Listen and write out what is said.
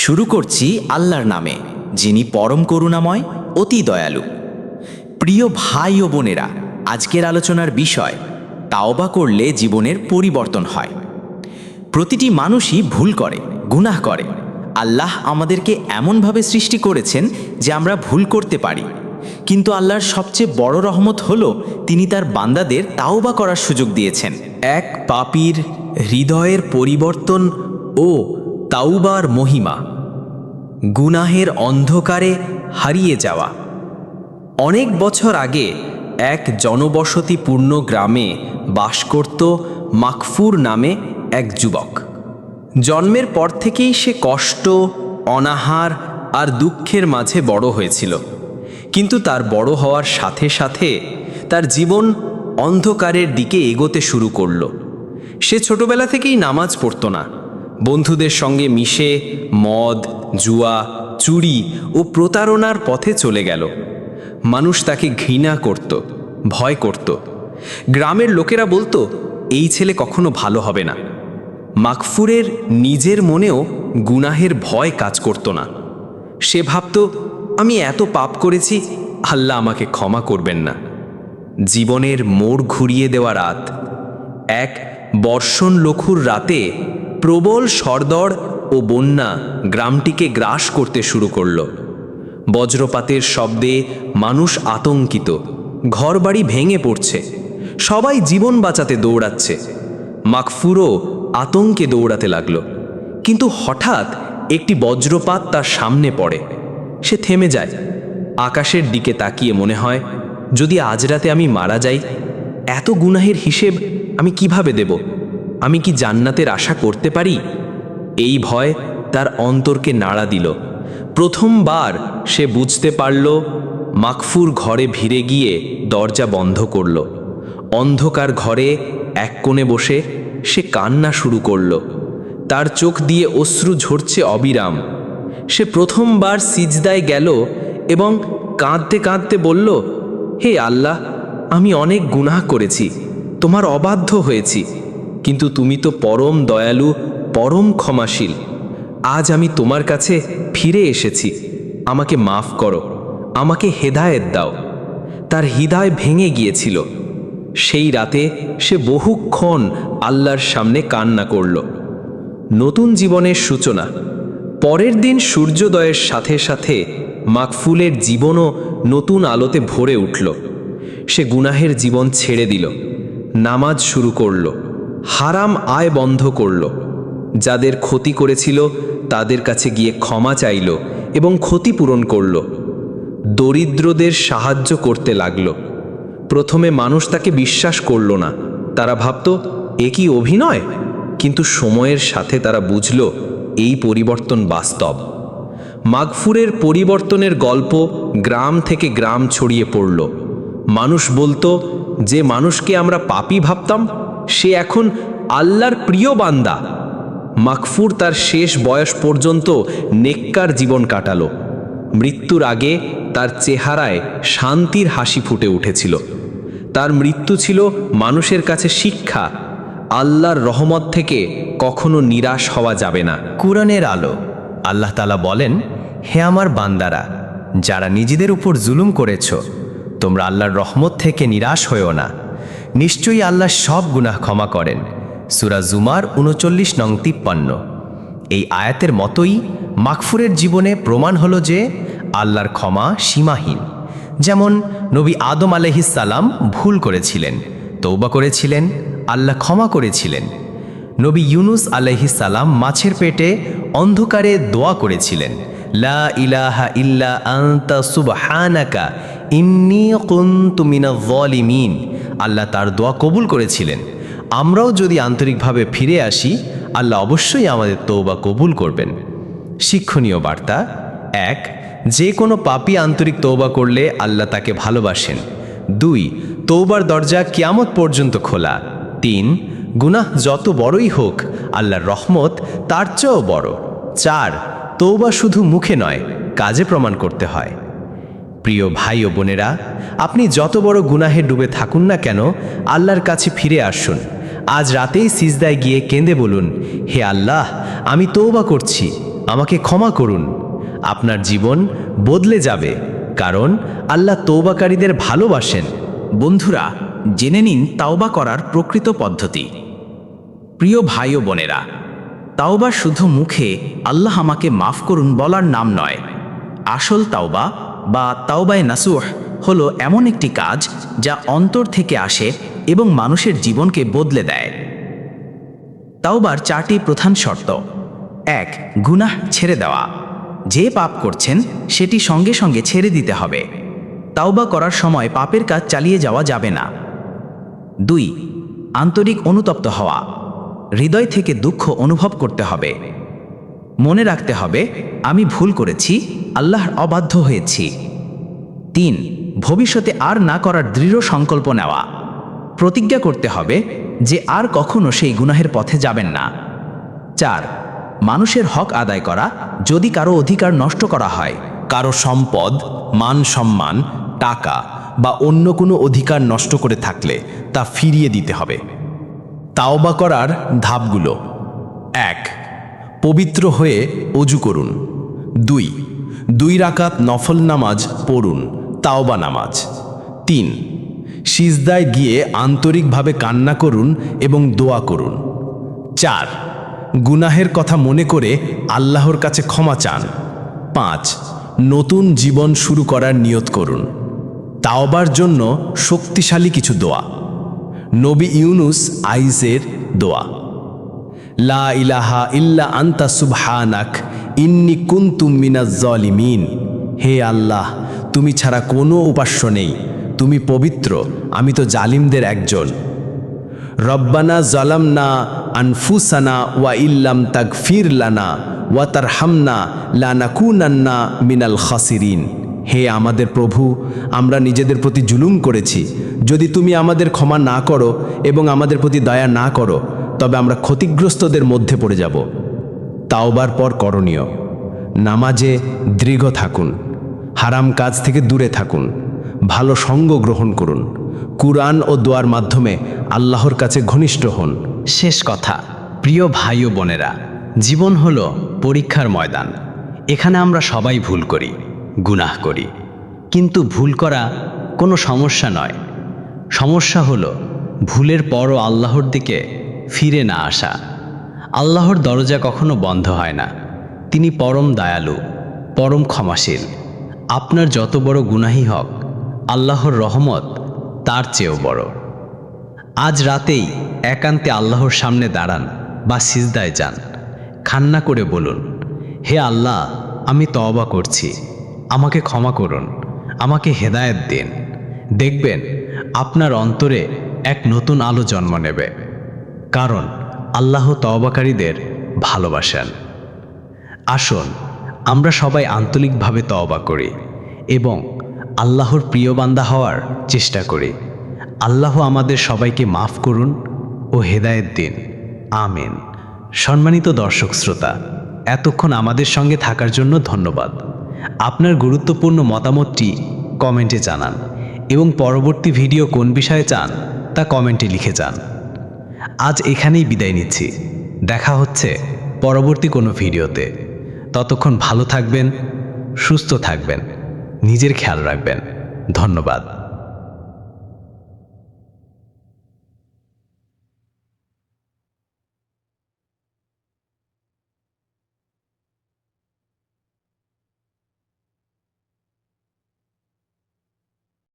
শুরু করছি আল্লাহর নামে, যিনি পরম করুণাময়, অতি দয়ালু। প্রিয় ভাই ও বোনেরা, আজকের আলোচনার বিষয়, তাওবা করলে জীবনের পরিবর্তন হয়। প্রতিটি মানুষই ভুল করে, গুনাহ করে। আল্লাহ আমাদেরকে এমনভাবে সৃষ্টি করেছেন যে আমরা ভুল করতে পারি। কিন্তু আল্লাহর সবচেয়ে বড় রহমত হল, তিনি তার বান্দাদের তাওবা করার সুযোগ দিয়েছেন। এক পাপীর হৃদয়ের পরিবর্তন ও তাওবার মহিমা। গুনাহের অন্ধকারে হারিয়ে যাওয়া। অনেক বছর আগে এক জনবসতিপূর্ণ গ্রামে বাস করত মাকফুর নামে এক যুবক। জন্মের পর থেকেই সে কষ্ট, অনাহার আর দুঃখের মাঝে বড় হয়েছিল। কিন্তু তার বড় হওয়ার সাথে সাথে তার জীবন অন্ধকারের দিকে এগোতে শুরু করল। সে ছোটবেলা থেকেই নামাজ পড়তো না। বন্ধুদের সঙ্গে মিশে, মদ, জুয়া, চুরি ও প্রতারণার পথে চলে গেল। মানুষ তাকে ঘৃণা করত, ভয় করত। গ্রামের লোকেরা বলতো, এই ছেলে কখনো ভালো হবে না। মাকফুরের নিজের মনেও গুনাহের ভয় কাজ করত না। সে ভাবত, আমি এত পাপ করেছি, আল্লাহ আমাকে ক্ষমা করবেন না। জীবনের মোড় ঘুরিয়ে দেওয়া রাত। এক বর্ষণ লঘুর রাতে প্রবল সরদর ও বন্যা গ্রামটিকে গ্রাস করতে শুরু করল। বজ্রপাতের শব্দে মানুষ আতঙ্কিত, ঘরবাড়ি ভেঙে পড়ছে, সবাই জীবন বাঁচাতে দৌড়াচ্ছে। মাকফুরও আতঙ্কে দৌড়াতে লাগল। কিন্তু হঠাৎ একটি বজ্রপাত তার সামনে পড়ে। সে থেমে যায়। আকাশের দিকে তাকিয়ে মনে হয়, যদি আজ রাতে আমি মারা যাই, এত গুনাহের হিসেব আমি কীভাবে দেব? আমি কি জান্নাতের আশা করতে পারি? এই ভয় তার অন্তরকে নাড়া দিল। প্রথমবার সে বুঝতে পারল, মাকফুর ঘরে ভিড়ে গিয়ে দরজা বন্ধ করল। অন্ধকার ঘরে এক কোণে বসে সে কান্না শুরু করল। তার চোখ দিয়ে অশ্রু ঝরছে অবিরাম। সে প্রথমবার সিজদায় গেল এবং কাঁদতে কাঁদতে বলল, হে আল্লাহ, আমি অনেক গুনাহ করেছি, তোমার অবাধ্য হয়েছি। কিন্তু তুমি তো পরম দয়ালু, পরম ক্ষমাশীল। আজ আমি তোমার কাছে ফিরে এসেছি। আমাকে মাফ করো, আমাকে হেদায়েত দাও। তার হৃদয় ভেঙে গিয়েছিল। সেই রাতে সে বহুক্ষণ আল্লাহর সামনে কান্না করল। নতুন জীবনের সূচনা। পরের দিন সূর্যোদয়ের সাথে সাথে মাকফুলের জীবনও নতুন আলোতে ভরে উঠল। সে গুনাহের জীবন ছেড়ে দিল। নামাজ শুরু করল। হারাম আয় বন্ধ করল। যাদের ক্ষতি করেছিল, তাদের কাছে গিয়ে ক্ষমা চাইল এবং ক্ষতিপূরণ করল। দরিদ্রদের সাহায্য করতে লাগল। প্রথমে মানুষ তাকে বিশ্বাস করল না। তারা ভাবত, এ কি অভিনয়? কিন্তু সময়ের সাথে তারা বুঝল, এই পরিবর্তন বাস্তব। মাগফুরের পরিবর্তনের গল্প গ্রাম থেকে গ্রাম ছড়িয়ে পড়ল। মানুষ বলতো, যে মানুষকে আমরা পাপি ভাবতাম সে এখন আল্লাহর প্রিয় বান্দা। মাকফুর তার শেষ বয়স পর্যন্ত নেককার জীবন কাটালো। মৃত্যুর আগে তার চেহারায় শান্তির হাসি ফুটে উঠেছিল। তার মৃত্যু ছিল মানুষের কাছে শিক্ষা। আল্লাহর রহমত থেকে কখনো নিরাশ হওয়া যাবে না। কুরআনের আলো, আল্লাহ তালা বলেন, হে আমার বান্দারা, যারা নিজেদের উপর জুলুম করেছ, তোমরা আল্লাহর রহমত থেকে নিরাশ হয়েও না। নিশ্চয়ই আল্লাহ সব গুনাহ ক্ষমা করেন। সুরা জুমার উনচল্লিশ নং তিপ্পান্ন। এই আয়াতের মতোই মাকফুরের জীবনে প্রমাণ হলো যে আল্লাহর ক্ষমা সীমাহীন। যেমন নবী আদম আলহিসাল্লাম ভুল করেছিলেন তৌবা করেছিলেন, আল্লাহ ক্ষমা করেছিলেন। নবী ইউনুস আলহিসাল্লাম মাছের পেটে অন্ধকারে দোয়া করেছিলেন, লা ইলাহা ইল্লা আন্তা সুবহানাকা ইন্নি কুনতু মিনাজ জালিমিন আল্লাহ তার দোয়া কবুল করেছিলেন। আমরাও যদি আন্তরিকভাবে ফিরে আসি, আল্লাহ অবশ্যই আমাদের তৌবা কবুল করবেন। শিক্ষণীয় বার্তা, এক, যে কোনো পাপি আন্তরিক তৌবা করলে আল্লাহ তাকে ভালোবাসেন। দুই তৌবার দরজা কিয়ামত পর্যন্ত খোলা। তিন, গুনাহ যত বড়ই হোক, আল্লাহর রহমত তার চেয়েও বড়। চার তৌবা শুধু মুখে নয়, কাজে প্রমাণ করতে হয়। প্রিয় ভাই ও বোনেরা, আপনি যত বড় গুনাহে ডুবে থাকুন না কেন, আল্লাহর কাছে ফিরে আসুন। আজ রাতেই সিজদায় গিয়ে কেঁদে বলুন, হে আল্লাহ, আমি তৌবা করছি, আমাকে ক্ষমা করুন। আপনার জীবন বদলে যাবে, কারণ আল্লাহ তৌবাকারীদের ভালোবাসেন। বন্ধুরা, জেনে নিন তাওবা করার প্রকৃত পদ্ধতি। প্রিয় ভাই ও বোনেরা, তাওবা শুধু মুখে আল্লাহ আমাকে মাফ করুন বলার নাম নয়। আসল তাওবা বা তাওবায় নাসুহ হলো এমন একটি কাজ যা অন্তর থেকে আসে এবং মানুষের জীবনকে বদলে দেয়। তাওবার চারটি প্রধান শর্ত। এক, গুনাহ ছেড়ে দেওয়া। যে পাপ করছেন, সেটি সঙ্গে সঙ্গে ছেড়ে দিতে হবে। তাওবা করার সময় পাপের কাজ চালিয়ে যাওয়া যাবে না। দুই, আন্তরিক অনুতপ্ত হওয়া। হৃদয় থেকে দুঃখ অনুভব করতে হবে। মনে রাখতে হবে, আমি ভুল করেছি আল্লাহর অবাধ্য হয়েছি। তিন, ভবিষ্যতে আর না করার দৃঢ় সংকল্প নেওয়া। প্রতিজ্ঞা করতে হবে যে আর কখনো সেই গুনাহের পথে যাবেন না। চার, মানুষের হক আদায় করা, যদি কারও অধিকার নষ্ট করা হয়, কারও সম্পদ, মান সম্মান, টাকা বা অন্য কোনো অধিকার নষ্ট করে থাকলে তা ফিরিয়ে দিতে হবে। তাওবা করার ধাপগুলো। এক পবিত্র হয়ে অজু করুন। দুই দুই রাকাত নফল নামাজ পড়ুন, তাওবা নামাজ। তিন, সিজদায় গিয়ে আন্তরিকভাবে কান্না করুন এবং দোয়া করুন। চার, গুনাহের কথা মনে করে আল্লাহর কাছে ক্ষমা চান। পাঁচ, নতুন জীবন শুরু করার নিয়ত করুন। তাওবার জন্য শক্তিশালী কিছু দোয়া। নবী ইউনুস আইসের দোয়া। লা ইলাহা ইল্লা আন্তা সুবহানাক, ইন্নি কুন্তুম মিনাজ জলিমিন। হে আল্লাহ, তুমি ছাড়া কোনো উপাস্য নেই। তুমি পবিত্র, আমি তো জালিমদের একজন। রব্বানা জলামনা আনফুসানা ওয়া ইল্লাম তাগফির লানা ওয়া তারহামনা লানাকুনান্না মিনাল খাসিরিন। হে আমাদের প্রভু, আমরা নিজেদের প্রতি জুলুম করেছি। যদি তুমি আমাদের ক্ষমা না করো এবং আমাদের প্রতি দয়া না করো তবে আমরা ক্ষতিগ্রস্তদের মধ্যে পড়ে যাব। তাওবার পর করণীয়। নামাজে দৃঢ় থাকুন। হারাম কাজ থেকে দূরে থাকুন। ভালো সঙ্গ গ্রহণ করুন। কুরআন ও দোয়ার মাধ্যমে আল্লাহর কাছে ঘনিষ্ঠ হন। শেষ কথা, প্রিয় ভাই ও বোনেরা, জীবন হলো পরীক্ষার ময়দান। এখানে আমরা সবাই ভুল করি, গুনাহ করি। কিন্তু ভুল করা কোনো সমস্যা নয়। সমস্যা হলো ভুলের পরও আল্লাহর দিকে ফিরে না আসা। আল্লাহর দরজা কখনো বন্ধ হয় না। তিনি পরম দয়ালু, পরম ক্ষমাশীল। আপনার যত বড় গুনাহি হক, আল্লাহর রহমত তার চেয়েও বড়। আজ রাতেই একান্তে আল্লাহর সামনে দাঁড়ান বা সিজদায় যান। খান্না করে বলুন, হে আল্লাহ, আমি তওবা করছি। আমাকে ক্ষমা করুন। আমাকে হেদায়েত দিন। দেখবেন, আপনার অন্তরে এক নতুন আলো জন্ম নেবে। কারণ আল্লাহ তওবাকারীদের ভালোবাসেন। আসুন, আমরা সবাই আন্তরিকভাবে তওবা করি এবং আল্লাহর প্রিয় বান্দা হওয়ার চেষ্টা করি। আল্লাহ আমাদের সবাইকে মাফ করুন ও হেদায়েত দিন। আমিন। সম্মানিত দর্শক শ্রোতা, এতক্ষণ আমাদের সঙ্গে থাকার জন্য ধন্যবাদ। আপনার গুরুত্বপূর্ণ মতামতটি কমেন্টে জানান এবং পরবর্তী ভিডিও কোন বিষয়ে চান তা কমেন্টে লিখে যান। আজ এখানেই বিদায় নিচ্ছি। দেখা হচ্ছে পরবর্তী কোনো ভিডিওতে। ততক্ষণ ভালো থাকবেন, সুস্থ থাকবেন, নিজের খেয়াল রাখবেন। ধন্যবাদ।